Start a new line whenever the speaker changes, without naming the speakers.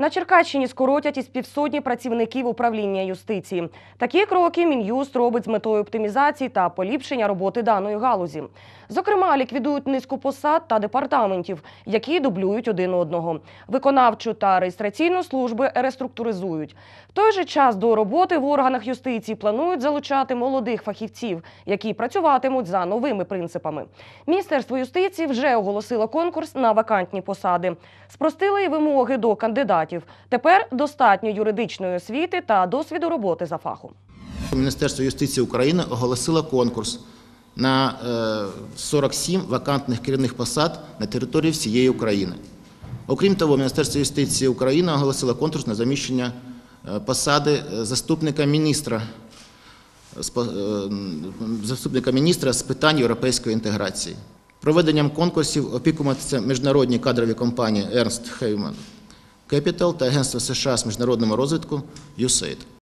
На Черкащині скоротять із півсотні працівників управління юстиції. Такі кроки Мін'юст робить з метою оптимізації та поліпшення роботи даної галузі. Зокрема, ліквідують низку посад та департаментів, які дублюють один одного. Виконавчу та реєстраційну служби реструктуризують. В той же час до роботи в органах юстиції планують залучати молодих фахівців, які працюватимуть за новими принципами. Міністерство юстиції вже оголосило конкурс на вакантні посади. Спростили й вимоги до кандидатів. Тепер достатньо юридичної освіти та досвіду роботи за фахом.
Міністерство юстиції України оголосило конкурс на е, 47 вакантних керівних посад на території всієї України. Окрім того, Міністерство юстиції України оголосило конкурс на заміщення е, посади е, заступника міністра е, заступника міністра з питань європейської інтеграції. Проведенням конкурсів опікуватимуться міжнародні кадрові компанії Ernst Heyman Capital та Агентство США з міжнародного розвитку USAID.